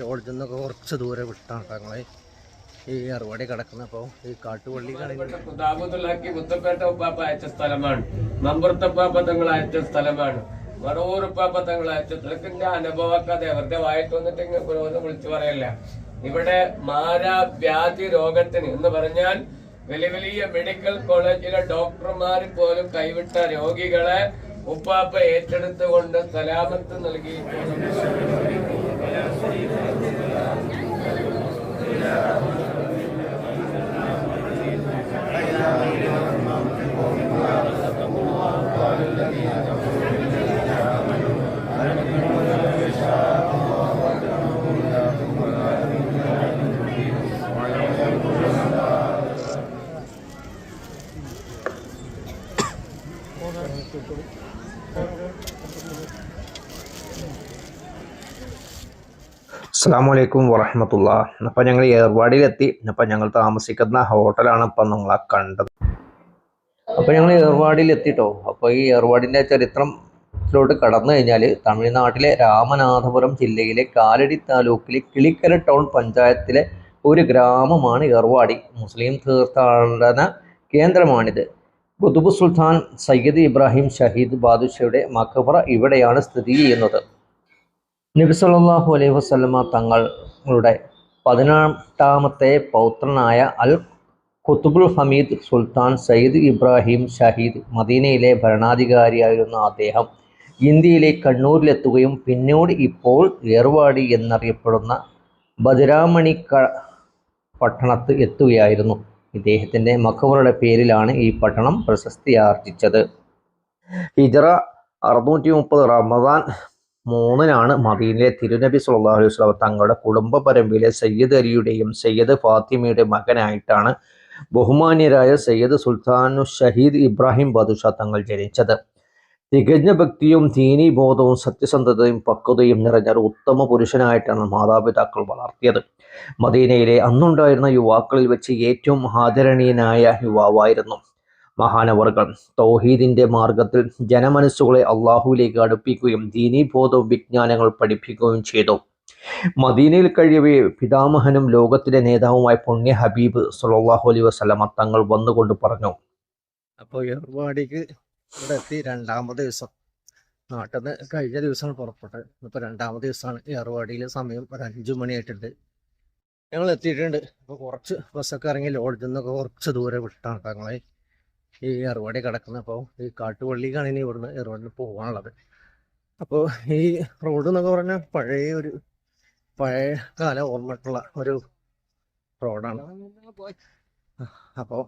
ലോഡ്ജിൽ നിന്നൊക്കെ കുറച്ച് ദൂരെ വിട്ടാണ് ഞങ്ങളെ ഈ അറുപടി കിടക്കുന്നപ്പോ ഈ കാട്ടുപള്ളി ദാബുദുല്ലാക്കി മുത്തപ്പേട്ട ഉപ്പാപ്പ അയച്ച സ്ഥലമാണ്. മമ്പുറത്തപ്പാപ്പ തങ്ങൾ അയച്ച സ്ഥലമാണ്. മറവൂർ ഉപ്പാപ്പ തങ്ങൾ അയച്ച ഇതൊക്കെ അനുഭവക്കഥ വെറുതെ വായിട്ട് വന്നിട്ട് വിളിച്ചു പറയല്ല. ഇവിടെ മാരാവ്യാധി രോഗത്തിന് എന്ന് പറഞ്ഞാൽ വലിയ വലിയ മെഡിക്കൽ കോളേജിലെ ഡോക്ടർമാർ പോലും കൈവിട്ട രോഗികളെ ഉപ്പാപ്പ ഏറ്റെടുത്തുകൊണ്ട് സലാമത്ത് നൽകിയിട്ടുണ്ട്. അസ്സാം വലൈക്കും വറഹമത്തുള്ള അപ്പം ഞങ്ങൾ ഏർവാടിയിലെത്തി. അപ്പം ഞങ്ങൾ താമസിക്കുന്ന ഹോട്ടലാണ് ഇപ്പം നിങ്ങളെ കണ്ടത്. അപ്പം ഞങ്ങൾ ഏർവാടിയിലെത്തിട്ടോ. അപ്പോൾ ഈ ഏർവാടിന്റെ ചരിത്രത്തിലോട്ട് കടന്നു കഴിഞ്ഞാൽ തമിഴ്നാട്ടിലെ രാമനാഥപുരം ജില്ലയിലെ കാലടി താലൂക്കിലെ കിളിക്കര ടൗൺ പഞ്ചായത്തിലെ ഒരു ഗ്രാമമാണ് ഏർവാടി. മുസ്ലിം തീർത്ഥാടന കേന്ദ്രമാണിത്. ഖുതുബ് സുൽത്താൻ സയ്യിദ് ഇബ്രാഹിം ഷഹീദ് ബാദുഷയുടെ മക്കബറ ഇവിടെയാണ് സ്ഥിതി ചെയ്യുന്നത്. നബി സല്ലല്ലാഹു അലൈഹി വസല്ലമ തങ്ങളുടെ പതിനെട്ടാമത്തെ പൗത്രനായ അൽ ഖുതുബുൽ ഹമീദ് സുൽത്താൻ സയ്യിദ് ഇബ്രാഹിം ഷഹീദ് മദീനയിലെ ഭരണാധികാരിയായിരുന്ന അദ്ദേഹം ഇന്ത്യയിലെ കണ്ണൂരിലെത്തുകയും പിന്നീട് ഇപ്പോൾ ഏർവാടി എന്നറിയപ്പെടുന്ന ബദരാമണി പട്ടണത്ത് എത്തുകയായിരുന്നു. ഇദ്ദേഹത്തിന്റെ മഖബറുടെ പേരിലാണ് ഈ പട്ടണം പ്രശസ്തിയാർജിച്ചത് ഹിജറ അറുന്നൂറ്റി മുപ്പത് റമദാൻ മൂന്നിനാണ് മദീനിലെ തിരുനബി സുല്ലാ അലൈഹി വസല്ലം തങ്ങളുടെ കുടുംബ പരമ്പയിലെ സയ്യദ് അലിയുടെയും സയ്യദ് ഫാത്തിമയുടെ മകനായിട്ടാണ് ബഹുമാന്യരായ സയ്യദ് സുൽത്താനു ഷഹീദ് ഇബ്രാഹിം ബദുഷ തങ്ങൾ ജനിച്ചത്. തികഞ്ഞ ഭക്തിയും ദീനീബോധവും സത്യസന്ധതയും പക്വതയും നിറഞ്ഞ ഒരു ഉത്തമ പുരുഷനായിട്ടാണ് മാതാപിതാക്കൾ വളർത്തിയത്. മദീനയിലെ അന്നുണ്ടായിരുന്ന യുവാക്കളിൽ വെച്ച് ഏറ്റവും ആദരണീയനായ യുവാവായിരുന്നു. മഹാനവറുകൾ തൗഹീദിന്റെ മാർഗത്തിൽ ജനമനസ്സുകളെ അള്ളാഹുവിലേക്ക് അടുപ്പിക്കുകയും ദീനീബോധവും വിജ്ഞാനങ്ങൾ പഠിപ്പിക്കുകയും ചെയ്തു. മദീനയിൽ കഴിയവേ പിതാമഹനും ലോകത്തിലെ നേതാവുമായ പുണ്യ ഹബീബ് സുലല്ലാഹു അലൈഹി വസല്ലമ തങ്ങൾ വന്നുകൊണ്ട് പറഞ്ഞു. അപ്പോൾ ഏർവാടിക്ക് ഇവിടെ എത്തി രണ്ടാമത് ദിവസം. നാട്ടിൽ നിന്ന് കഴിഞ്ഞ ദിവസമാണ് പുറപ്പെട്ടത്. ഇപ്പോൾ രണ്ടാമത് ദിവസമാണ്. ഏർവാടിയിൽ സമയം ഒരു അഞ്ചു മണിയായിട്ടുണ്ട്. ഞങ്ങൾ എത്തിയിട്ടുണ്ട്. അപ്പോൾ കുറച്ച് ബസ്സൊക്കെ ഇറങ്ങി ലോഡ്ജിൽ നിന്നൊക്കെ കുറച്ച് ദൂരെ വിട്ടാണ് ഞങ്ങളെ ഈ ഏർവാടി കിടക്കുന്നത് അപ്പോൾ ഈ കാട്ടുപള്ളിക്കാണ് ഇനി ഇവിടുന്ന് ഏർവാടിയിൽ പോകാനുള്ളത്. അപ്പോൾ ഈ റോഡ് എന്നൊക്കെ പറഞ്ഞാൽ പഴയ ഒരു പഴയ കാല ഓർമ്മയിട്ടുള്ള ഒരു റോഡാണ്. അപ്പോൾ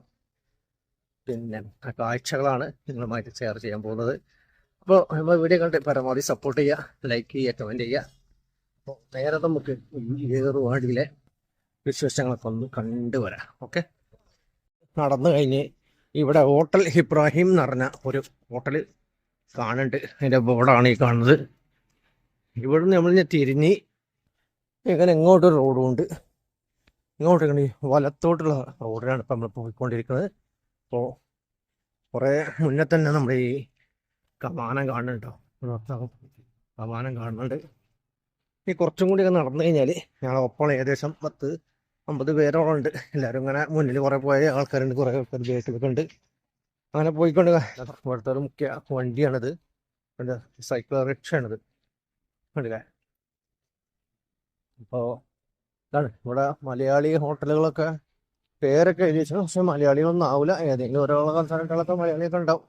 പിന്നെ കാഴ്ചകളാണ് നിങ്ങളുമായിട്ട് ഷെയർ ചെയ്യാൻ പോകുന്നത്. അപ്പോൾ നമ്മൾ വീഡിയോ കണ്ട് പരമാവധി സപ്പോർട്ട് ചെയ്യുക ലൈക്ക് ചെയ്യുക കമന്റ് ചെയ്യുക. അപ്പോൾ നേരെ നമുക്ക് ഏറുവാടിയിലെ വിശേഷങ്ങളൊക്കെ ഒന്ന് കണ്ടുവരാം ഓക്കെ നടന്നു കഴിഞ്ഞ് ഇവിടെ ഹോട്ടൽ ഇബ്രാഹിം എന്ന് പറഞ്ഞ ഒരു ഹോട്ടൽ കാണുന്നുണ്ട്. അതിന്റെ ബോർഡാണ് ഈ കാണുന്നത്. ഇവിടുന്ന് നമ്മൾ ഞാൻ തിരിഞ്ഞ് ഇങ്ങനെ എങ്ങോട്ടൊരു റോഡും ഉണ്ട്. ഇങ്ങോട്ട് ഇങ്ങനെ വലത്തോട്ടുള്ള റോഡിലാണ് ഇപ്പം നമ്മൾ പോയിക്കൊണ്ടിരിക്കുന്നത്. അപ്പോൾ കുറേ മുന്നേ തന്നെ നമ്മൾ ഈ കമാനം കാണുന്നുണ്ടോ കമാനം കാണുന്നുണ്ട് ഈ കുറച്ചും കൂടി ഒക്കെ നടന്നു കഴിഞ്ഞാൽ ഞങ്ങളെ ഒപ്പം ഏകദേശം പത്ത് അമ്പത് പേരോളം ഉണ്ട്. എല്ലാവരും ഇങ്ങനെ മുന്നിൽ കുറേ പോയ ആൾക്കാരുണ്ട് കുറേ ആൾക്കാർ ബേക്കിലൊക്കെ ഉണ്ട്. അങ്ങനെ പോയിക്കൊണ്ട് ഇവിടുത്തെ ഒരു മുഖ്യ വണ്ടിയാണിത്. സൈക്കിൾ റിക്ഷയാണിത്. കണ്ടില്ലേ? അപ്പോൾ ഇതാണ്. ഇവിടെ മലയാളി ഹോട്ടലുകളൊക്കെ പേരൊക്കെ എഴുതി പക്ഷെ പക്ഷെ മലയാളികളൊന്നും ആവില്ല ഏതെങ്കിലും ഒരാളെ കൺസൾട്ടുകളൊക്കെ മലയാളിയൊക്കെ ഉണ്ടാവും.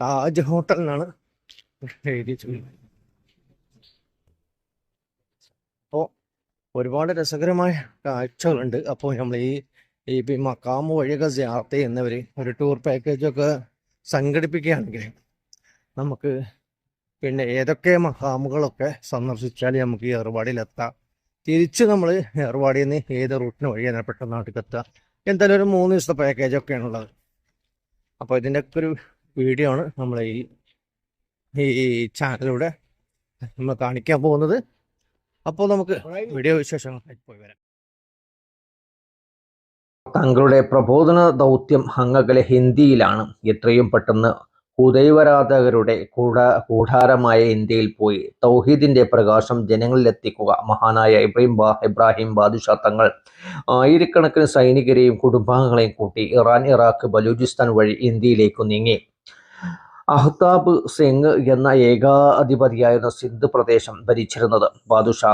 താജ് ഹോട്ടൽ എന്നാണ് എഴുതി അപ്പോ അപ്പോൾ ഒരുപാട് രസകരമായ കാഴ്ചകളുണ്ട്. അപ്പോൾ നമ്മൾ ഈ ഈ പി മക്കാമ വഴിയൊക്കെ യാത്ര ചെയ്യുന്നവർ ഒരു ടൂർ പാക്കേജൊക്കെ സംഘടിപ്പിക്കുകയാണെങ്കിൽ നമുക്ക് പിന്നെ ഏതൊക്കെ മക്കാമുകളൊക്കെ സന്ദർശിച്ചാൽ നമുക്ക് ഈ ഏർവാടിയിലെത്താം. തിരിച്ച് നമ്മൾ ഏർവാടിയിൽ നിന്ന് ഏത് റൂട്ടിന് വഴിയാണ് പെട്ടെന്ന് നാട്ടിലെത്തുക? എന്തായാലും ഒരു മൂന്ന് ദിവസത്തെ പാക്കേജ് ഒക്കെയാണ് ഉള്ളത് അപ്പോൾ ഇതിന്റെയൊക്കെ ഒരു വീഡിയോ ആണ് നമ്മൾ ഈ ഈ ചാനലിലൂടെ നമ്മൾ കാണിക്കാൻ പോകുന്നത്. അപ്പോൾ നമുക്ക് വീഡിയോ വിശേഷങ്ങളായിട്ട് പോയി വരാം. തങ്ങളുടെ പ്രബോധന ദൗത്യം അങ്ങകലെ ഹിന്ദിയിലാണ്. എത്രയും പെട്ടെന്ന് ഉദയവരാധകരുടെ കൂട കൂടാരമായ ഇന്ത്യയിൽ പോയി തൗഹീദിന്റെ പ്രകാശം ജനങ്ങളിലെത്തിക്കുക. മഹാനായ ഇബ്രാഹിം ബാ ഇബ്രാഹിം ബാദുഷാ തങ്ങൾ ആയിരക്കണക്കിന് സൈനികരെയും കുടുംബാംഗങ്ങളെയും കൂട്ടി ഇറാൻ ഇറാഖ് ബലൂചിസ്ഥാൻ വഴി ഇന്ത്യയിലേക്ക് നീങ്ങി. അഹ്താബ് സിംഗ് എന്ന ഏകാധിപതിയായിരുന്ന സിന്ധ് പ്രദേശം ഭരിച്ചിരുന്നത് ബാദുഷാ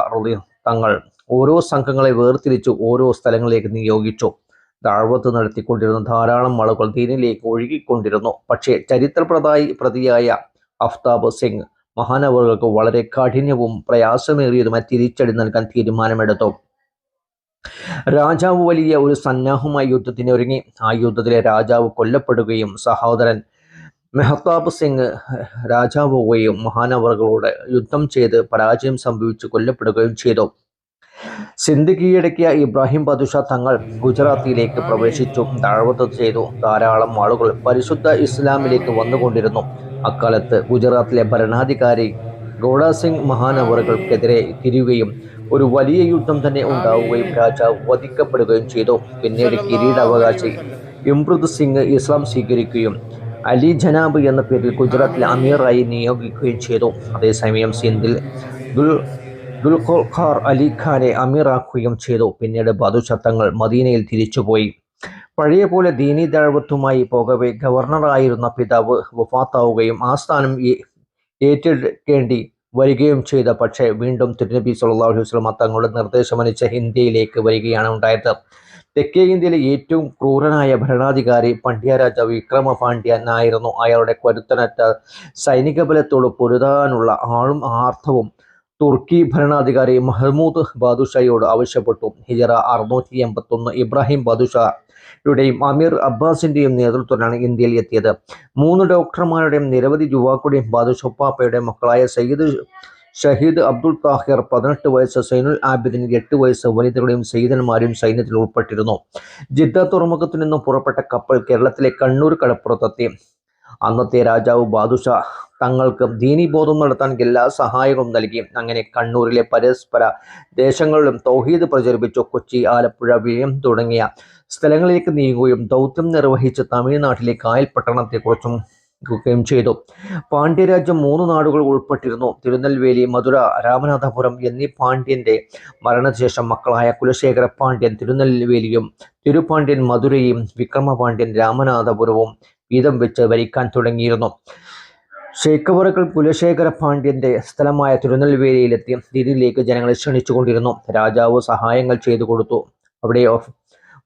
തങ്ങൾ ഓരോ സംഘങ്ങളെ വേർതിരിച്ചു ഓരോ സ്ഥലങ്ങളിലേക്ക് നിയോഗിച്ചു. ദാഴ്വത്ത് നടത്തിക്കൊണ്ടിരുന്ന ധാരാളം ആളുകൾ ദീനിലേക്ക് ഒഴുകിക്കൊണ്ടിരുന്നു. പക്ഷേ ചരിത്രപ്രദായി പ്രതിയായ അഫ്താബ് സിംഗ് മഹാനവറുകൾക്ക് വളരെ കാഠിന്യവും പ്രയാസമേറിയതുമായ തിരിച്ചടി നൽകാൻ തീരുമാനമെടുത്തു. രാജാവ് വലിയ ഒരു സന്നാഹുമായി യുദ്ധത്തിന് ഒരുങ്ങി. ആ യുദ്ധത്തിലെ രാജാവ് കൊല്ലപ്പെടുകയും സഹോദരൻ മെഹ്താബ് സിംഗ് രാജാവുകയും മഹാനവറുകളോട് യുദ്ധം ചെയ്ത് പരാജയം സംഭവിച്ച് കൊല്ലപ്പെടുകയും ചെയ്തു. സിന്ധ് കീഴടക്കിയ ഇബ്രാഹിം ബദുഷ തങ്ങൾ ഗുജറാത്തിയിലേക്ക് പ്രവേശിച്ചു. ദാഴ്വത്ത് ചെയ്തു. ധാരാളം ആളുകൾ പരിശുദ്ധ ഇസ്ലാമിലേക്ക് വന്നുകൊണ്ടിരുന്നു. അക്കാലത്ത് ഗുജറാത്തിലെ ഭരണാധികാരി ഗൗഡാസിംഗ് സിംഗ് മഹാനവറുകൾക്കെതിരെ തിരിയുകയും ഒരു വലിയ യുദ്ധം തന്നെ ഉണ്ടാവുകയും രാജാവ് വധിക്കപ്പെടുകയും ചെയ്തു. പിന്നീട് കിരീടാവകാശി ഇമ്രുദ് സിംഗ് ഇസ്ലാം സ്വീകരിക്കുകയും അലി ജനാബ് എന്ന പേരിൽ ഗുജറാത്തിലെ അമീറായി നിയോഗിക്കുകയും ചെയ്തു. അതേസമയം സിന്ധിൽ ദുൽ ദുൽഖാർ അലി ഖാനെ അമീറാക്കുകയും ചെയ്തു. പിന്നീട് ബദുശത്തങ്ങൾ മദീനയിൽ തിരിച്ചുപോയി. പഴയ പോലെ ദീനി ദഴവത്തുമായി പോകവെ ഗവർണറായിരുന്ന പിതാവ് വഫാത്താവുകയും ആ സ്ഥാനം ഏറ്റെടുക്കേണ്ടി വരികയും ചെയ്ത. പക്ഷേ വീണ്ടും തിരുനബി സല്ലല്ലാഹു അലൈഹി വസല്ലമ തങ്ങളുടെ നിർദ്ദേശമനുസരിച്ച് ഇന്ത്യയിലേക്ക് വരികയാണ് ഉണ്ടായത്. തെക്കേ ഇന്ത്യയിലെ ഏറ്റവും ക്രൂരനായ ഭരണാധികാരി പണ്ഡ്യ രാജാവ് വിക്രമ പാണ്ഡ്യനായിരുന്നു അയാളുടെ കരുത്തനറ്റ സൈനിക ബലത്തോട് പൊരുതാനുള്ള ആളും ആർത്തവും തുർക്കി ഭരണാധികാരി മഹ്മൂദ് ബാദുഷായോട് ആവശ്യപ്പെട്ടു. ഹിജറ അറുന്നൂറ്റി എൺപത്തൊന്ന് ഇബ്രാഹിം ബാദുഷായുടെയും അമീർ അബ്ബാസിന്റെയും നേതൃത്വത്തിലാണ് ഇന്ത്യയിൽ എത്തിയത്. മൂന്ന് ഡോക്ടർമാരുടെയും നിരവധി യുവാക്കളുടെയും ബാദുഷപ്പാപ്പയുടെയും മക്കളായ സയ്യിദ് ഷഹീദ് അബ്ദുൾ താഹിർ പതിനെട്ട് വയസ്സ് സൈനുൽ ആബിദിന് എട്ട് വയസ്സ് വനിതകളുടെയും സയ്യിദന്മാരും സൈന്യത്തിൽ ഉൾപ്പെട്ടിരുന്നു ജിദ്ദ തുറമുഖത്തു നിന്നും പുറപ്പെട്ട കപ്പൽ കേരളത്തിലെ കണ്ണൂർ കടപ്പുറത്തെത്തി. അന്നത്തെ രാജാവ് ബാദുഷ തങ്ങൾക്ക് ദീനീബോധം നടത്താൻ എല്ലാ സഹായവും നൽകി. അങ്ങനെ കണ്ണൂരിലെ പരസ്പര ദേശങ്ങളിലും തൗഹീദ് പ്രചരിപ്പിച്ചു. കൊച്ചി ആലപ്പുഴ വിയം തുടങ്ങിയ സ്ഥലങ്ങളിലേക്ക് നീങ്ങുകയും ദൗത്യം നിർവഹിച്ച് തമിഴ്നാട്ടിലെ കായൽ പട്ടണത്തെക്കുറിച്ചും ുകയും ചെയ്തു. പാണ്ഡ്യരാജ്യം മൂന്ന് നാടുകൾ ഉൾപ്പെട്ടിരുന്നു. തിരുനെൽവേലി മധുര രാമനാഥപുരം എന്നീ പാണ്ഡ്യന്റെ മരണശേഷം മക്കളായ കുലശേഖര പാണ്ഡ്യൻ തിരുനെൽവേലിയും തിരുപാണ്ഡ്യൻ മധുരയും വിക്രമപാണ്ഡ്യൻ രാമനാഥപുരവും വീതം വെച്ച് ഭരിക്കാൻ തുടങ്ങിയിരുന്നു. ശേഖവറുകൾ കുലശേഖര പാണ്ഡ്യന്റെ സ്ഥലമായ തിരുനെൽവേലിയിലെത്തി ദില്ലിയിലേക്ക് ജനങ്ങളെ ക്ഷണിച്ചുകൊണ്ടിരുന്നു. രാജാവ് സഹായങ്ങൾ ചെയ്തു കൊടുത്തു. അവിടെ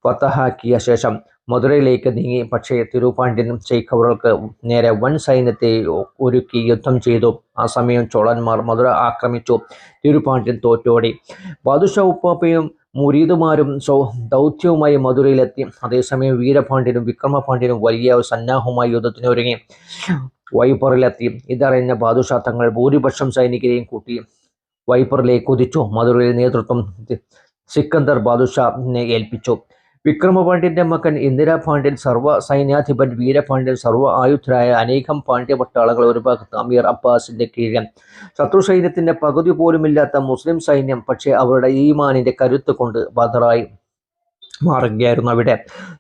ഫത്തഹാക്കിയ ശേഷം മധുരയിലേക്ക് നീങ്ങി. പക്ഷേ തിരുപാണ്ഡ്യനും ഷെയ്ഖവറുകൾക്ക് നേരെ വൻ സൈന്യത്തെ ഒരുക്കി യുദ്ധം ചെയ്തു. ആ സമയം ചോളന്മാർ മധുര ആക്രമിച്ചു. തിരുപാണ്ഡ്യൻ തോറ്റോടി. ബാദുഷ ഉപ്പാപ്പയും മുരീദുമാരും സൗ ദൗത്യവുമായി മധുരയിലെത്തി. അതേസമയം വീരപാണ്ഡ്യനും വിക്രമപാണ്ഡ്യനും വലിയ ഒരു സന്നാഹവുമായി യുദ്ധത്തിനൊരുങ്ങി വൈപ്പറിലെത്തി. ഇതറിഞ്ഞ ബാദുഷാ തങ്ങൾ ഭൂരിപക്ഷം സൈനികരെയും കൂട്ടി വൈപ്പറിലേക്ക് കുതിച്ചു. മധുരയിൽ നേതൃത്വം സിക്കന്ദർ ബാദുഷാ ഏൽപ്പിച്ചു. വിക്രമപാണ്ഡ്യന്റെ മകൻ ഇന്ദിരാ പാണ്ഡ്യൻ സർവ സൈന്യാധിപൻ വീരപാണ്ഡ്യൻ സർവ ആയുധരായ അനേകം പാണ്ഡ്യ പട്ടാളകൾ ഒരു ഭാഗത്ത് അമീർ അബ്ബാസിന്റെ കീഴിൽ ശത്രു സൈന്യത്തിന്റെ പകുതി പോലുമില്ലാത്ത മുസ്ലിം സൈന്യം പക്ഷേ അവരുടെ ഈമാനിന്റെ കരുത്ത് കൊണ്ട് ബദറായി മാറുകയായിരുന്നു അവിടെ.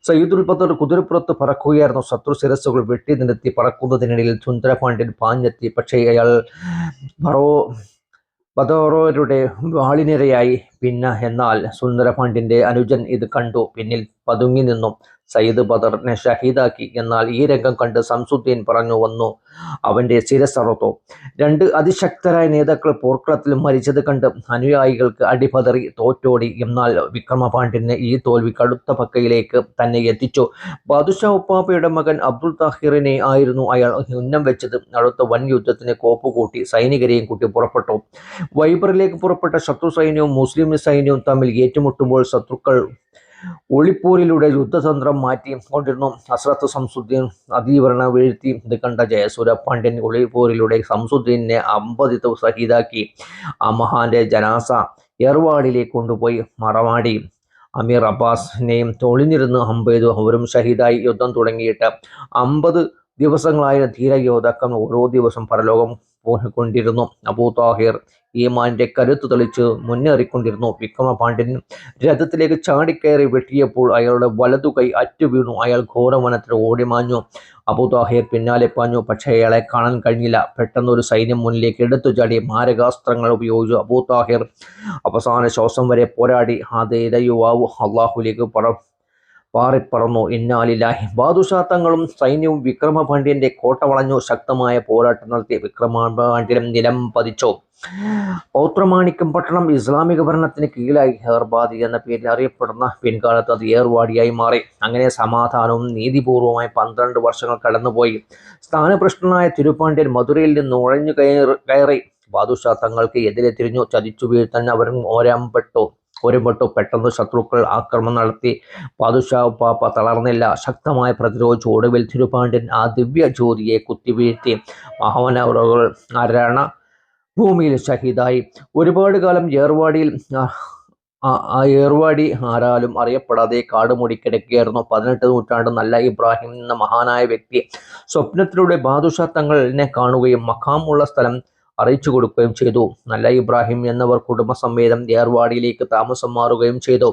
സയ്യിദുൽ ബദർ കുതിരപ്പുറത്ത് പറക്കുകയായിരുന്നു ശത്രു ശിരസ്സുകൾ വെട്ടി നിരത്തി പറക്കുന്നതിനിടയിൽ സുന്ദരപാണ്ഡ്യൻ പാഞ്ഞെത്തി. പക്ഷേ അയാൾ ബറോ ബദോറോരുടെ വാളിനിരയായി പിന്നെ എന്നാൽ സുന്ദരപാണ്ഡിന്റെ അനുജൻ ഇത് കണ്ടു. പിന്നിൽ പതുങ്ങി നിന്നു സയ്യിദ് ബദറിനെ ഷഹീദാക്കി. എന്നാൽ ഈ രംഗം കണ്ട് സംസുദ്ദീൻ പറഞ്ഞു വന്നു അവന്റെ ശിരസറുത്തു രണ്ട് അതിശക്തരായ നേതാക്കൾ പോർക്കളത്തിൽ മരിച്ചത് കണ്ട് അനുയായികൾക്ക് അടിപതറി തോറ്റോടി. എന്നാൽ വിക്രമപാണ്ഡ്യന് ഈ തോൽവി കടുത്ത പക്കയിലേക്ക് തന്നെ എത്തിച്ചു. ബാദുഷാ ഉപ്പാപ്പയുടെ മകൻ അബ്ദുൾ താഹിറിനെ ആയിരുന്നു അയാൾ ഉന്നം വെച്ചത്. അടുത്ത വൻ യുദ്ധത്തിന് കോപ്പുകൂട്ടി സൈനികരെയും കൂട്ടി പുറപ്പെട്ടു. വൈബറിലേക്ക് പുറപ്പെട്ട ശത്രു സൈന്യവും മുസ്ലിം സൈന്യവും തമ്മിൽ ഏറ്റുമുട്ടുമ്പോൾ ശത്രുക്കൾ ഒളിപ്പോരിലൂടെ യുദ്ധതന്ത്രം മാറ്റി കൊണ്ടിരുന്നു. ഹസ്രത്ത് സംസുദ്ദീൻ അതീവരണ വീഴ്ത്തി. ഇത് കണ്ട ജയസൂര പാണ്ഡ്യൻ ഒളിപ്പോരിലൂടെ സംസുദ്ദീനെ അമ്പത് സഹിതാക്കി ആ മഹാന്റെ ജനാസ ഏർവാടിലേക്ക് കൊണ്ടുപോയി മറവാടി. അമീർ അബ്ബാസിനെയും തൊളിഞ്ഞിരുന്ന് അമ്പെയ്തു. അവരും ഷഹീദായി യുദ്ധം തുടങ്ങിയിട്ട് അമ്പത് ദിവസങ്ങളായ ധീര യോദ്ധാക്കൾ ഓരോ ദിവസം പരലോകം പോയിക്കൊണ്ടിരുന്നു. അബൂ താഹിർ ഈമാന്റെ കരുത്ത് തെളിച്ച് മുന്നേറിക്കൊണ്ടിരുന്നു. വിക്രമപാണ്ഡ്യൻ രഥത്തിലേക്ക് ചാടിക്കയറി വെട്ടിയപ്പോൾ അയാളുടെ വലതുകൈ അറ്റുവീണു അയാൾ ഘോരവനത്തിൽ ഓടിമാഞ്ഞു അബുദാഹിർ പിന്നാലെ പാഞ്ഞു. പക്ഷേ അയാളെ കാണാൻ കഴിഞ്ഞില്ല. പെട്ടെന്ന് ഒരു സൈന്യം മുന്നിലേക്ക് എടുത്തു ചാടി മാരകാസ്ത്രങ്ങൾ ഉപയോഗിച്ചു. അബൂ താഹിർ അവസാന ശ്വാസം വരെ പോരാടി. അതേ യുവാവ് അള്ളാഹുലേക്ക് പറ പാറിപ്പറന്നു ഇന്നാലില്ലാഹി. ബാദുഷാ തങ്ങളും സൈന്യവും വിക്രമപാണ്ഡ്യന്റെ കോട്ട വളഞ്ഞു. ശക്തമായ പോരാട്ടം നടത്തി വിക്രമപാണ്ഡ്യനും നിലം പതിച്ചു. പൗത്രമാണിക്യം പട്ടണം ഇസ്ലാമിക ഭരണത്തിന് കീഴിലായി. ഹെർബാദി എന്ന പേരിൽ അറിയപ്പെടുന്ന പിൻകാലത്ത് അത് ഏർവാടിയായി മാറി. അങ്ങനെ സമാധാനവും നീതിപൂർവമായ പന്ത്രണ്ട് വർഷങ്ങൾ കടന്നുപോയി. സ്ഥാനഭ്രഷ്ടനായ തിരുപ്പാണ്ഡ്യൻ മധുരയിൽ നിന്ന് ഉഴഞ്ഞു കയറി. ബാദുഷാ തങ്ങൾക്ക് എതിരെ തിരിഞ്ഞു ചതിച്ചു വീഴ്ത്താൻ അവർ ഓരമ്പെട്ടു ഒരുപെട്ടു പെട്ടെന്ന് ശത്രുക്കൾ ആക്രമണം നടത്തി. പാതുഷാ പാപ്പ തളർന്നില്ല. ശക്തമായ പ്രതിരോധിച്ചു ഒടുവിൽ തിരുപാണ്ഡ്യൻ ആ ദിവ്യ ജ്യോതിയെ കുത്തിവീഴ്ത്തി. മഹാനവറുകൾ അരണ ഭൂമിയിൽ ഷഹീദായി ഒരുപാട് കാലം ഏർവാടിയിൽ ആ, ഏർവാടി ആരാലും അറിയപ്പെടാതെ കാട് മൂടിക്കിടക്കുകയായിരുന്നു പതിനെട്ട് നൂറ്റാണ്ട് നല്ല ഇബ്രാഹിം എന്ന മഹാനായ വ്യക്തി സ്വപ്നത്തിലൂടെ ബാദുഷാ തങ്ങളിനെ കാണുകയും മഖാമുള്ള സ്ഥലം അറിയിച്ചു കൊടുക്കുകയും ചെയ്തു. നല്ല ഇബ്രാഹിം എന്നവർ കുടുംബസമേതം ഏർവാടിയിലേക്ക് താമസം മാറുകയും ചെയ്തു.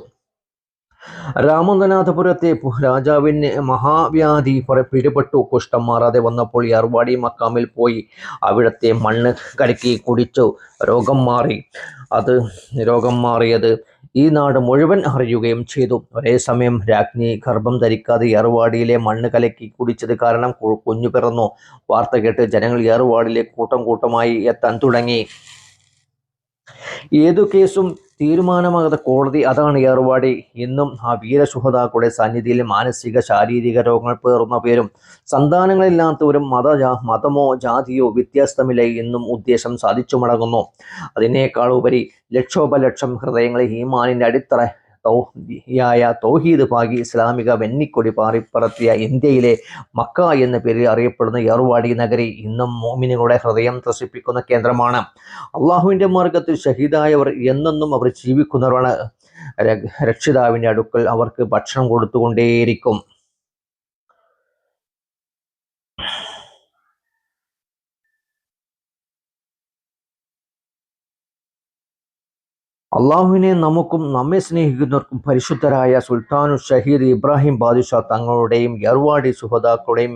രാമനാഥപുരത്തെ രാജാവിന് മഹാവ്യാധി പിടിപെട്ടു. കുഷ്ഠം മാറാതെ വന്നപ്പോൾ ഏർവാടി മക്കാമിൽ പോയി. അവിടത്തെ മണ്ണ് കലക്കി കുടിച്ചു. രോഗം മാറി. അത് രോഗം മാറിയത് ഈ നാട് മുഴുവൻ അറിയുകയും ചെയ്തു. ഒരേ സമയം രാജ്ഞി ഗർഭം ധരിക്കാതെ ഏറുവാടിയിലെ മണ്ണ് കലക്കി കുടിച്ചത് കാരണം കുഞ്ഞു പിറന്നു. വാർത്ത കേട്ട് ജനങ്ങൾ ഏറുവാടിലെ കൂട്ടം കൂട്ടമായി എത്താൻ തുടങ്ങി. ഏതു കേസും തീരുമാനമാകാത്ത കോടതി അതാണ് ഏർവാടി. ഇന്നും ആ വീരശുഹതാക്കളുടെ സന്നിധിയിൽ മാനസിക ശാരീരിക രോഗങ്ങൾ പേറുന്ന പേരും സന്താനങ്ങളില്ലാത്തവരും മത മതമോ ജാതിയോ വ്യത്യാസമില്ല എന്നും ഉദ്ദേശം സാധിച്ചു മടങ്ങുന്നു. അതിനേക്കാൾ ഉപരി ലക്ഷോപലക്ഷം ഹൃദയങ്ങളെ ഹീമാനിന്റെ അടിത്തറ തൗഹിയായ തൗഹീദ് ഭാഗി ഇസ്ലാമിക വെന്നിക്കൊടി പാറിപ്പറത്തിയ ഇന്ത്യയിലെ മക്ക എന്ന പേരിൽ അറിയപ്പെടുന്ന യറുവാടി നഗരി ഇന്നും മോമിനുകളുടെ ഹൃദയം ത്രസിപ്പിക്കുന്ന കേന്ദ്രമാണ്. അള്ളാഹുവിന്റെ മാർഗത്തിൽ ഷഹീദായവർ എന്നെന്നും അവർ ജീവിക്കുന്നവരാണ്. രക്ഷിതാവിന്റെ അടുക്കൽ അവർക്ക് ഭക്ഷണം കൊടുത്തുകൊണ്ടേയിരിക്കും. അള്ളാഹുവിനെ നമുക്കും നമ്മെ സ്നേഹിക്കുന്നവർക്കും പരിശുദ്ധരായ സുൽത്താനു ഷഹീദ് ഇബ്രാഹിം ബാദുഷാ തങ്ങളുടെയും യർവാടി സുഹദാക്കളുടെയും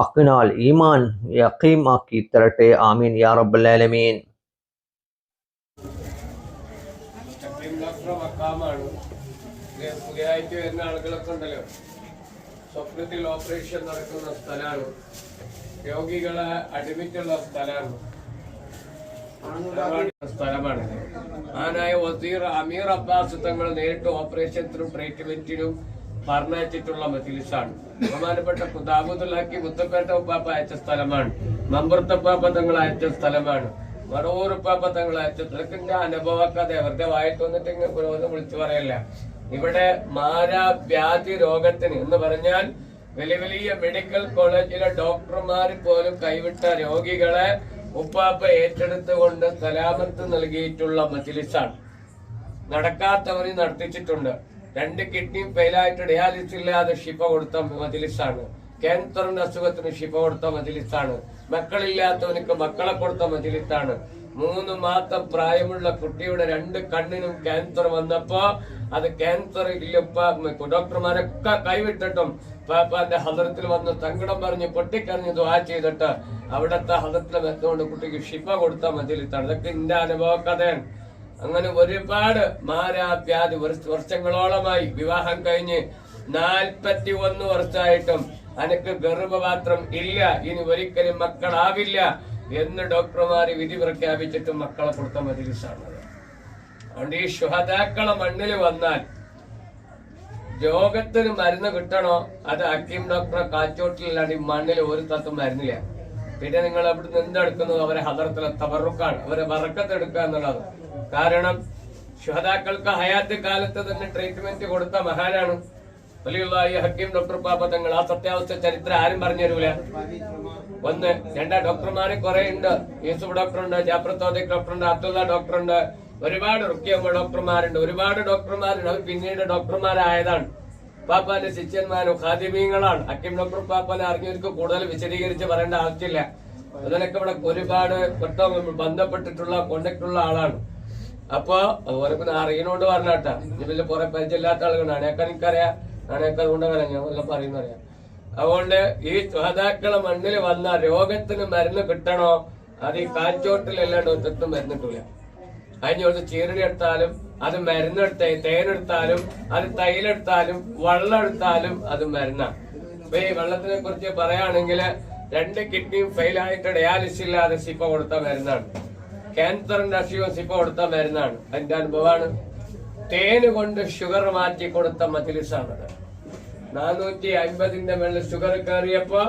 ഹക്കിനാൽ ഈമാൻ യഖീം ആക്കി തരട്ടെ. ആമീൻ. യാ റബ്ബുലാലമീൻ സ്വപ്നത്തിൽ ഓപ്പറേഷൻ നടക്കുന്ന സ്ഥലമാണ്. രോഗികളെ അഡ്മിറ്റുള്ള സ്ഥലമാണ്. സ്ഥലമാണ്. ആനായ വസീർ അമീർ അബ്ബാസ് തങ്ങൾ നേരിട്ട് ഓപ്പറേഷത്തിനും ട്രീറ്റ്മെന്റിനും പറഞ്ഞയച്ചിട്ടുള്ള മജിലിസാണ്. ബഹുമാനപ്പെട്ട കുതാബുദുൽ ഹക്കി മുത്തപ്പേട്ട ഉപ്പാപ്പ അയച്ച സ്ഥലമാണ്. മമ്പുറത്തപ്പാപ്പ തങ്ങൾ അയച്ച സ്ഥലമാണ്. വടവൂർ ഉപ്പാപ്പ തങ്ങൾ അയച്ച ഇതൊക്കെ അനുഭവക്കാതെ വെറുതെ വായിട്ട് വന്നിട്ട് ഇങ്ങനെ പുരോഗതി വിളിച്ചു പറയല്ല. ഇവിടെ മാരാവ്യാധി രോഗത്തിന് എന്ന് പറഞ്ഞാൽ വലിയ വലിയ മെഡിക്കൽ കോളേജിലെ ഡോക്ടർമാർ പോലും കൈവിട്ട രോഗികളെ ഉപ്പാപ്പ ഏറ്റെടുത്തുകൊണ്ട് സലാമത്ത് നൽകിയിട്ടുള്ള മജിലിസാണ്. നടക്കാത്തവരെ നടത്തിച്ചിട്ടുണ്ട്. രണ്ട് കിഡ്നിയും ഫെയിലായിട്ട് ഡയാലിസിസ് ഇല്ലാതെ ഷിഫ കൊടുത്ത മജിലിസാണ്. ക്യാൻസറിന്റെ അസുഖത്തിന് ഷിഫ കൊടുത്ത മജിലിസാണ്. മക്കളില്ലാത്തവനക്ക് മക്കളെ കൊടുത്ത മജിലിസാണ്. മൂന്ന് മാസം പ്രായമുള്ള കുട്ടിയുടെ രണ്ട് കണ്ണിനും ക്യാൻസർ വന്നപ്പോ അത് ക്യാൻസർ ഇല്ലപ്പ ഡോക്ടർമാരൊക്കെ കൈവിട്ടിട്ടും പാപ്പാന്റെ ഹദറത്തിൽ വന്ന് സങ്കടം പറഞ്ഞ് പൊട്ടിക്കറിഞ്ഞ് ദ്വാ ചെയ്തിട്ട് അവിടത്തെ ഹദറത്തിലെ വെച്ചുകൊണ്ട് കുട്ടിക്ക് ഷിഫ കൊടുത്താൽ മതി. അതൊക്കെ എന്റെ അനുഭവ കഥയാണ്. അങ്ങനെ ഒരുപാട് മാരാവ്യാധി വർഷ- വർഷങ്ങളോളമായി വിവാഹം കഴിഞ്ഞ് നാൽപ്പത്തി ഒന്ന് വർഷമായിട്ടും അനക്ക് ഗർഭപാത്രം ഇല്ല. ഇനി ഒരിക്കലും മക്കളാവില്ല. എന്ന് ഡോക്ടർമാർ വിധി പ്രഖ്യാപിച്ചിട്ടും മക്കളെ കൊടുത്ത മജിലിസാണത് അതുകൊണ്ട് ഈ ശുഹതാക്കളെ മണ്ണിൽ വന്നാൽ രോഗത്തിന് മരുന്ന് കിട്ടണോ? അത് ഹക്കീം ഡോക്ടറെ കാച്ചോട്ടിലാണ് ഈ മണ്ണിൽ ഒരു തത്വം മരുന്നില്ല. പിന്നെ നിങ്ങൾ അവിടുന്ന് എന്തെടുക്കുന്നു? അവരെ ഹദർത്തിലെ തവറുക്കാണ് അവരെ വറക്കത്തെടുക്കുക എന്നുള്ളത് കാരണം ശുഹതാക്കൾക്ക് ഹയാത്ത് കാലത്ത് തന്നെ ട്രീറ്റ്മെന്റ് കൊടുത്ത മഹാനാണ്. വലിയ ഹക്കീം ഡോക്ടർ പാപ്പ തങ്ങൾ ആ സത്യാവസ്ഥ ചരിത്രം ആരും പറഞ്ഞു തരൂല. ഒന്ന് രണ്ട് ഡോക്ടർമാരെ കുറെ ഉണ്ട് യേസുബ് ഡോക്ടറുണ്ട് ജാപ്രത്തോദിക് തോദിക് ഡോക്ടറുണ്ട് അബ്ദുള്ള ഡോക്ടറുണ്ട്. ഒരുപാട് റുക്കിയമ്മ ഡോക്ടർമാരുണ്ട്. ഒരുപാട് ഡോക്ടർമാരുണ്ട്. അവർ പിന്നീട് ഡോക്ടർമാരായതാണ്. പാപ്പാന്റെ ശിഷ്യന്മാരും ഖാദിമീങ്ങളാണ്. അക്കിം ഡോക്ടർ പാപ്പാനെ അറിഞ്ഞവർക്ക് കൂടുതൽ വിശദീകരിച്ച് പറയേണ്ട ആവശ്യമില്ല. അതിനൊക്കെ ഇവിടെ ഒരുപാട് പെട്ടോ ബന്ധപ്പെട്ടിട്ടുള്ള കോണ്ടാക്ട് ഉള്ള ആളാണ്. അപ്പൊ അതുപോലെ അറിയണോണ്ട് പറഞ്ഞാട്ടാ. വലിയ കുറെ പരിചയമില്ലാത്ത ആളുകളാണ്. അനേക്കാൻ എനിക്കറിയാം. നാണയൊക്കെ അതുകൊണ്ട് അറിയാം ഞാൻ എല്ലാം പറയുന്നറിയാം. അതുകൊണ്ട് ഈ ശ്രോതാക്കളെ മണ്ണിൽ വന്ന രോഗത്തിന് മരുന്ന് കിട്ടണോ? അത് ഈ കാച്ചോട്ടിലെല്ലാം ഒറ്റത്തും മരുന്ന് കിട്ടൂല അതിന് കുറച്ച് ചീരടി എടുത്താലും അത് മരുന്നെടുത്ത തേനെടുത്താലും അത് തൈലെടുത്താലും വെള്ളം എടുത്താലും അത് മരുന്നാണ് അപ്പൊ ഈ വെള്ളത്തിനെ കുറിച്ച് പറയുകയാണെങ്കിൽ രണ്ട് കിഡ്നിയും ഫെയിൽ ആയിട്ട് ഡയാലിസിസ് ഇല്ലാതെ സിപ്പ കൊടുത്ത മരുന്നാണ്. ക്യാൻസറിന്റെ അസുഖം സിപ്പ കൊടുത്ത മരുന്നാണ്. അതിന്റെ അനുഭവമാണ്. തേന് കൊണ്ട് ഷുഗർ മാറ്റി കൊടുത്ത മജിലിസാണത്. നാനൂറ്റി അൻപതിന്റെ മേളിൽ ഷുഗർ കയറിയപ്പോ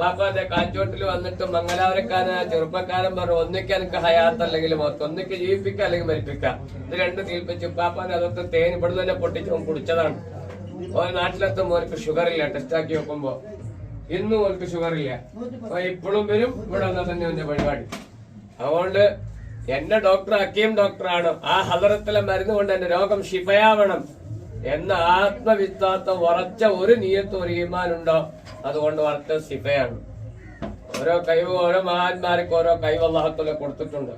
പാപ്പാന്റെ കാറ്റോട്ടിൽ വന്നിട്ട് മംഗലാപുരക്കാരൻ ചെറുപ്പക്കാരൻ പറഞ്ഞു ഒന്നിക്ക് എനിക്ക് ഹയാത്തല്ലെങ്കിൽ മൊത്തം ഒന്നിക്ക് ജീവിപ്പിക്കുക അല്ലെങ്കിൽ മരിപ്പിക്കാം. ഇത് രണ്ട് തീൽപ്പിച്ച് പാപ്പാന്റെ അതൊക്കെ തേൻ ഇവിടെ തന്നെ പൊട്ടിച്ച് കുടിച്ചതാണ്. ഓരോ നാട്ടിലെത്തുമ്പോ അവർക്ക് ഷുഗർ ഇല്ല ടെസ്റ്റ് ആക്കി നോക്കുമ്പോ. ഇന്നും അവർക്ക് ഷുഗർ ഇല്ല. അപ്പൊ ഇപ്പോഴും വരും ഇവിടെ വന്നാൽ തന്നെ എന്റെ പരിപാടി. അതുകൊണ്ട് എന്നെ ഡോക്ടർ അക്കിയും ഡോക്ടറാണ് ആ ഹദറത്തിലെ മരുന്ന് കൊണ്ട് എന്റെ രോഗം ശിഫയാവണം. എന്ന ആത്മവിശ്വാസം ഉറച്ച ഒരു നീയത്ത് ഒരു ഈമാനുണ്ടോ? അതുകൊണ്ട് ഉറച്ച സിഫയാണ് ഓരോ കഴിവ് ഓരോ മഹാന്മാർക്ക് ഓരോ കഴിവ് അള്ളാഹത്തുല കൊടുത്തിട്ടുണ്ട്.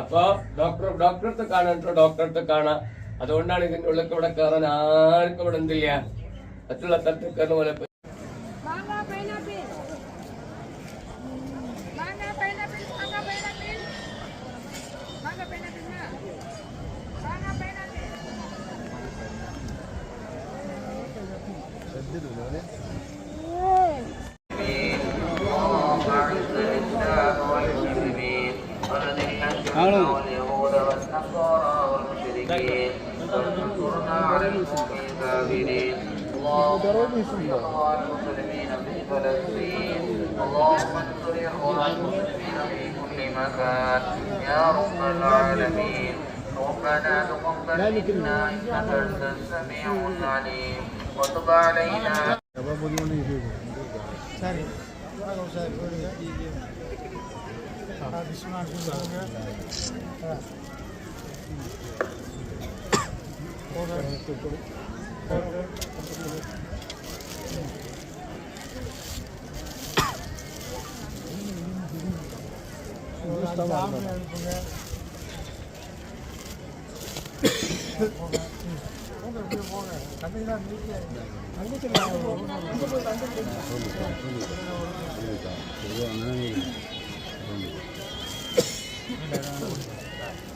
അപ്പോ ഡോക്ടർ ഡോക്ടറെടുത്ത് കാണാൻ ഡോക്ടറെടുത്ത് കാണാം. അതുകൊണ്ടാണ് ഇതിന്റെ ഉള്ളിൽ ഇവിടെ കയറാൻ ആർക്കും ഇവിടെ എന്തില്ല. മറ്റുള്ള സ്ഥലത്ത് കയറുന്ന പോലെ المسلمين في فلسطين اللهم انصر اخوان المسلمين في كل مكان يا رب العالمين ربنا تقبل منا انك انت السميع العليم وتب علينا சொல்லிட்டான்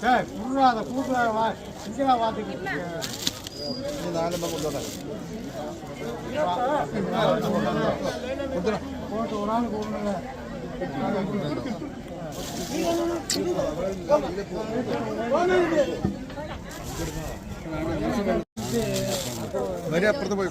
சார் கூடுறாத கூட்டுறா வா. இங்கே பார்த்துக்கிட்டு நாலு വരെ അപ്പുറത്ത് പോയി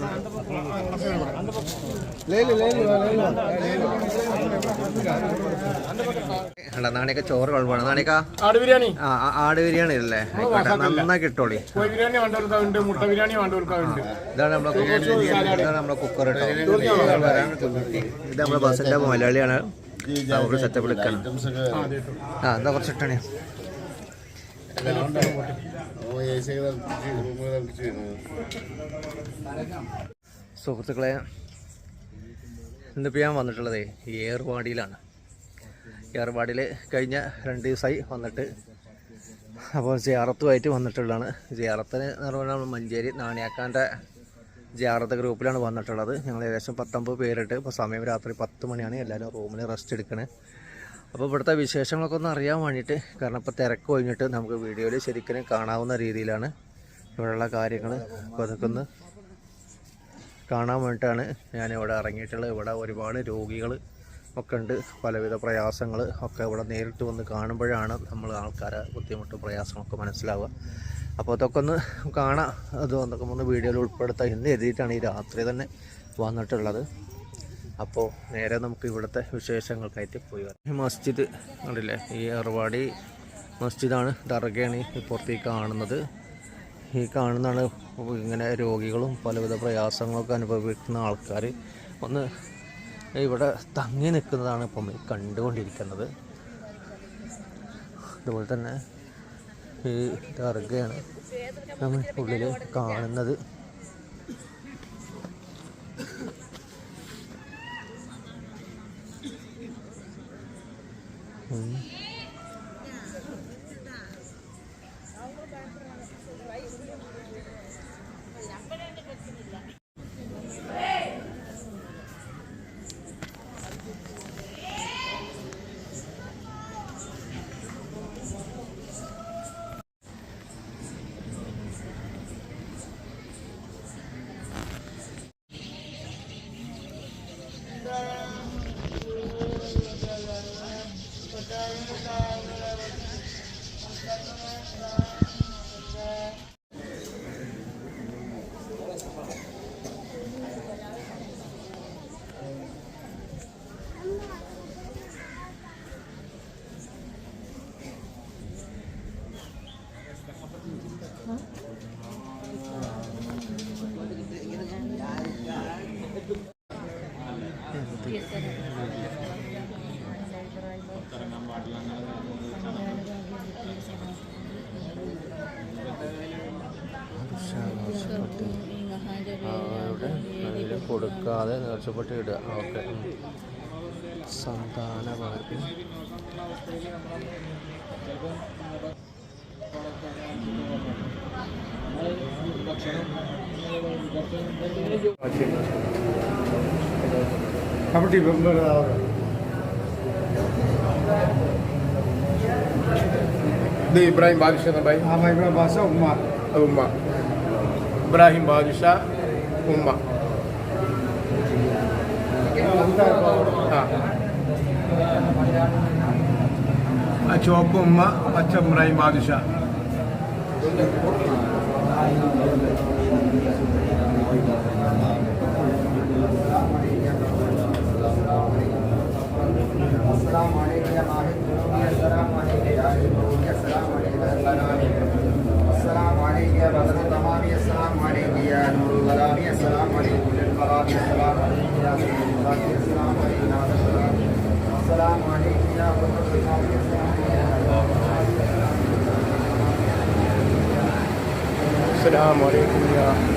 നാണയൊക്കെ ചോറ് കുഴപ്പമാണ് നാണയക്ക ആട് ബിരിയാണി. ആ ആട് ബിരിയാണി അല്ലേ ആയിക്കോട്ടെ നന്നായി കിട്ടോളി ബിരിയാണി വേണ്ടവർക്കുണ്ട് മുട്ട ബിരിയാണി വേണ്ടവർക്കുണ്ട് ഇതാണ് നമ്മളെ ഇതാണ് നമ്മളെ കുക്കർ കേട്ടോ. ഇത് നമ്മളെ ബസ്സിന്റെ മലയാളിയാണ് സെറ്റപ്പ് എടുക്കണം. ആ എന്താ കുറച്ച് ഇട്ടണേ. സുഹൃത്തുക്കളെ ഇന്നിപ്പോൾ ഞാൻ വന്നിട്ടുള്ളത് ഏർവാടിയിലാണ്. ഏർവാടിയിൽ കഴിഞ്ഞ രണ്ട് ദിവസമായി വന്നിട്ട് അപ്പോൾ ജിയാറത്തുമായിട്ട് വന്നിട്ടുള്ളതാണ്. ജിയാറത്തിന് എന്ന് പറഞ്ഞാൽ നമ്മൾ മഞ്ചേരി നാണിയാക്കാന്റെ ജിയാറത്ത് ഗ്രൂപ്പിലാണ് വന്നിട്ടുള്ളത്. ഞങ്ങൾ ഏകദേശം പത്തൊമ്പത് പേരിട്ട് ഇപ്പോൾ സമയം രാത്രി പത്ത് മണിയാണ്. എല്ലാവരും റൂമിൽ റെസ്റ്റ് എടുക്കണേ. അപ്പോൾ ഇവിടുത്തെ വിശേഷങ്ങളൊക്കെ ഒന്ന് അറിയാൻ വേണ്ടിയിട്ട് കാരണം ഇപ്പോൾ തിരക്ക് കഴിഞ്ഞിട്ട് നമുക്ക് വീഡിയോയിൽ ശരിക്കും കാണാവുന്ന രീതിയിലാണ് ഇവിടെയുള്ള കാര്യങ്ങൾ അപ്പോൾ അതൊക്കെ ഒന്ന് കാണാൻ വേണ്ടിയിട്ടാണ് ഞാനിവിടെ ഇറങ്ങിയിട്ടുള്ളത്. ഇവിടെ ഒരുപാട് രോഗികൾ ഒക്കെ ഉണ്ട്. പലവിധ പ്രയാസങ്ങൾ ഒക്കെ ഇവിടെ നേരിട്ട് വന്ന് കാണുമ്പോഴാണ് നമ്മൾ ആൾക്കാരെ ബുദ്ധിമുട്ട് പ്രയാസങ്ങളൊക്കെ മനസ്സിലാവുക. അപ്പോൾ അതൊക്കെ ഒന്ന് കാണാം. അത് അതൊക്കെ ഒന്ന് വീഡിയോയിൽ ഉൾപ്പെടുത്താം. എന്ന് എഴുതിയിട്ടാണ് ഈ രാത്രി തന്നെ വന്നിട്ടുള്ളത്. അപ്പോൾ നേരെ നമുക്ക് ഇവിടുത്തെ വിശേഷങ്ങൾക്കായിട്ട് പോയി വരാം. മസ്ജിദ് കണ്ടില്ലേ? ഈ അറുവാടി മസ്ജിദാണ്. ദർഗയാണ് പുറത്തേക്ക് കാണുന്നത്. ഈ കാണുന്നതാണ് ഇങ്ങനെ രോഗികളും പലവിധ പ്രയാസങ്ങളൊക്കെ അനുഭവിക്കുന്ന ആൾക്കാർ ഒന്ന് ഇവിടെ തങ്ങി നിൽക്കുന്നതാണ് ഇപ്പം കണ്ടുകൊണ്ടിരിക്കുന്നത്. അതുപോലെ തന്നെ ഈ ദർഗയാണ് നമ്മൾ ഉള്ളിൽ കാണുന്നത്. കൊടുക്കാതെ നേർച്ചപ്പെട്ട് ഇടുക. ഓക്കെ. സന്താനഭാഗ്യം കമിറ്റി മെമ്പർ ഇത് ഇബ്രാഹിം ബാദുഷ ഭായി ഇബ്രാഹിം ബാദുഷ ഉമ്മ. ഉമ്മ. ഇബ്രാഹിം ബാദുഷ ഉമ്മ. ആ ചുവപ്പ് ഉമ്മ പച്ചമ്രൈ Badusha Thank you. والسلام عليك يا رب السلام عليكم يا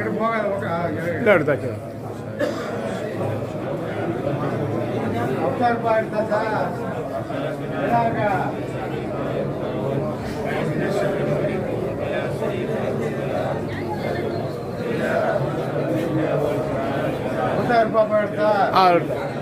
그럼 뭐가 아 이제 나를 다켜 Altar para apertar. Altar.